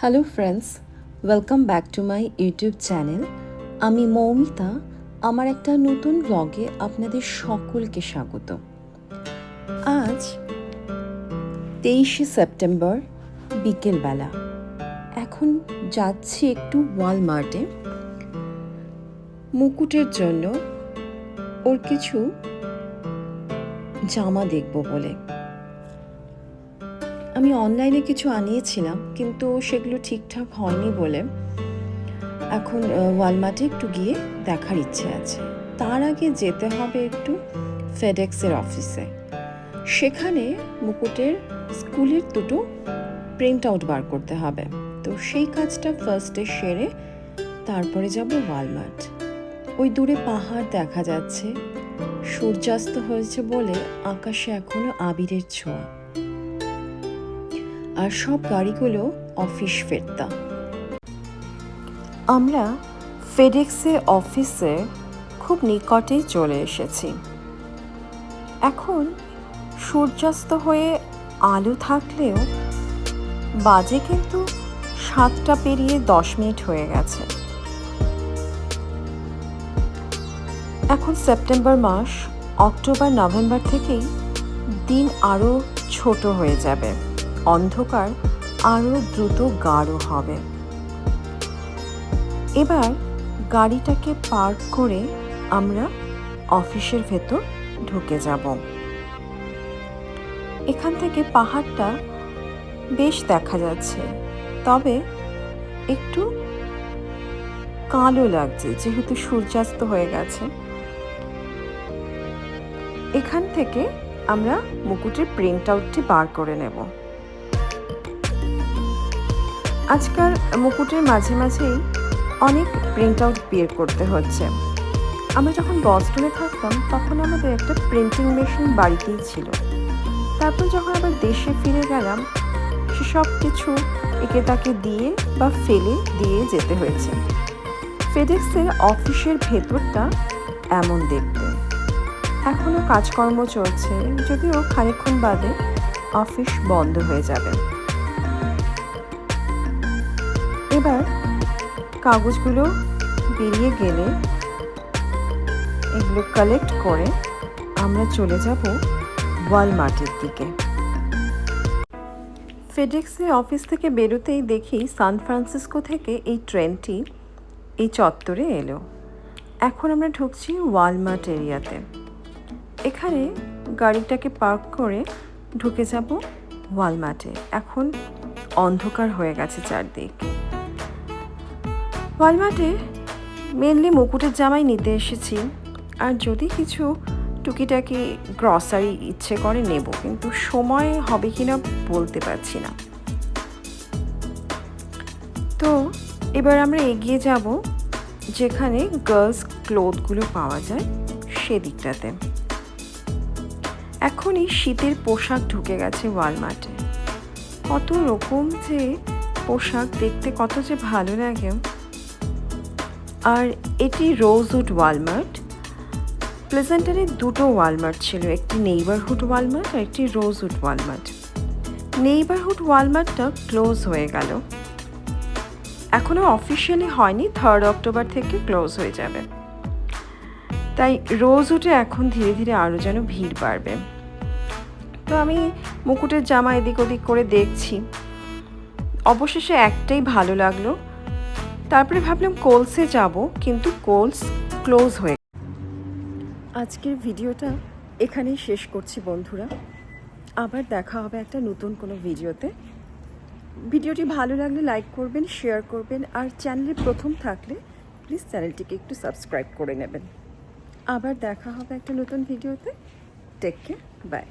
Hello friends welcome back to my YouTube channel আমি মৌমিতা, আমার একটা নতুন ব্লগে আপনাদের সকলকে স্বাগত। আজ তেইশে সেপ্টেম্বর বিকেলবেলা এখন যাচ্ছি একটু ওয়ালমার্টে মুকুটের জন্য ওর কিছু জামা দেখব বলে। আমি অনলাইনে কিছু আনিয়েছিলাম, কিন্তু সেগুলো ঠিকঠাক হয়নি বলে এখন ওয়ালমার্টে একটু গিয়ে দেখার ইচ্ছে আছে। তার আগে যেতে হবে একটু ফেডেক্সের অফিসে। সেখানে মুকুটের স্কুলের দুটো প্রিন্ট আউট বার করতে হবে। তো সেই কাজটা ফার্স্টে সেরে তারপরে যাব ওয়ালমার্ট ওই দূরে পাহাড় দেখা যাচ্ছে। সূর্যাস্ত হয়েছে বলে আকাশে এখনও আবিরের ছোঁয়া। আর সব গাড়িগুলো অফিস ফেরতা। আমরা ফেডেক্সের অফিসে খুব নিকটেই চলে এসেছি। এখন সূর্যাস্ত হয়ে আলো থাকলেও বাজে কিন্তু সাতটা পেরিয়ে দশ মিনিট হয়ে গেছে। এখন সেপ্টেম্বর মাস, অক্টোবর, নভেম্বর থেকেই দিন আরও ছোট হয়ে যাবে। অন্ধকার আরও দ্রুত গাঢ় হবে। এবার গাড়িটাকে পার্ক করে আমরা অফিসের ভেতর ঢুকে যাব। এখান থেকে পাহাড়টা বেশ দেখা যাচ্ছে, তবে একটু কালো লাগছে, যেহেতু সূর্যাস্ত হয়ে গেছে। এখান থেকে আমরা মুকুটের প্রিন্ট আউটটি বার করে নেব। আজকাল মুকুটের মাঝে মাঝেই অনেক প্রিন্ট আউট বের করতে হচ্ছে। আমরা যখন বস্টনে থাকতাম, তখন আমাদের একটা প্রিন্টিং মেশিন বাড়িতেই ছিল। তারপর যখন আবার দেশে ফিরে গেলাম, সেসব কিছু একে তাকে দিয়ে বা ফেলে দিয়ে যেতে হয়েছে। ফেডেক্সের অফিসের ভেতরটা এমন দেখতে। এখনও কাজকর্ম চলছে, যদিও খানিক্ষণ বাদে অফিস বন্ধ হয়ে যাবে। এবার কাগজগুলো বেরিয়ে গেলে এগুলো কালেক্ট করে আমরা চলে যাব ওয়ালমার্টের দিকে। ফেডেক্সের অফিস থেকে বেরোতেই দেখি সান ফ্রান্সিসকো থেকে এই ট্রেনটি এই চত্বরে এলো। এখন আমরা ঢুকছি ওয়ালমার্ট এরিয়াতে। এখানে গাড়িটাকে পার্ক করে ঢুকে যাব ওয়ালমার্টে এখন অন্ধকার হয়ে গেছে চারদিক। ওয়ালমার্টে মেনলি মুকুটের জামাই নিতে এসেছি। আর যদি কিছু টুকিটাকি গ্রসারি ইচ্ছে করে নেব, কিন্তু সময় হবে কি না বলতে পারছি না। তো এবার আমরা এগিয়ে যাব, যেখানে গার্লস ক্লোথগুলো পাওয়া যায় সেদিকটাতে। এখনই শীতের পোশাক ঢুকে গেছে ওয়ালমার্টে। কত রকম যে পোশাক দেখতে কত যে ভালো লাগে। আর এটি রোজউড ওয়ালমার্ট। প্লেজেন্টারে দুটো ওয়ালমার্ট ছিল, একটি নেইবারহুড ওয়ালমার্ট আর একটি রোজউড ওয়ালমার্ট। নেইবারহুড ওয়ালমার্টটা ক্লোজ হয়ে গেল। এখনও অফিসিয়ালি হয়নি থার্ড অক্টোবর থেকে ক্লোজ হয়ে যাবে। তাই রোজউডে এখন ধীরে ধীরে আরও যেন ভিড় বাড়বে। তো আমি মুকুটের জামা এদিক ওদিক করে দেখছি। অবশেষে একটাই ভালো লাগল তারপরে ভাবলাম কোলসে যাব, কিন্তু কোলস ক্লোজ হয়ে আজকের ভিডিওটা এখানেই শেষ করছি বন্ধুরা। আবার দেখা হবে একটা নতুন কোনো ভিডিওতে। ভিডিওটি ভালো লাগলে লাইক করবেন শেয়ার করবেন, আর চ্যানেলে প্রথম থাকলে প্লিজ চ্যানেলটিকে একটু সাবস্ক্রাইব করে নেবেন। আবার দেখা হবে একটা নতুন ভিডিওতে। Take care bye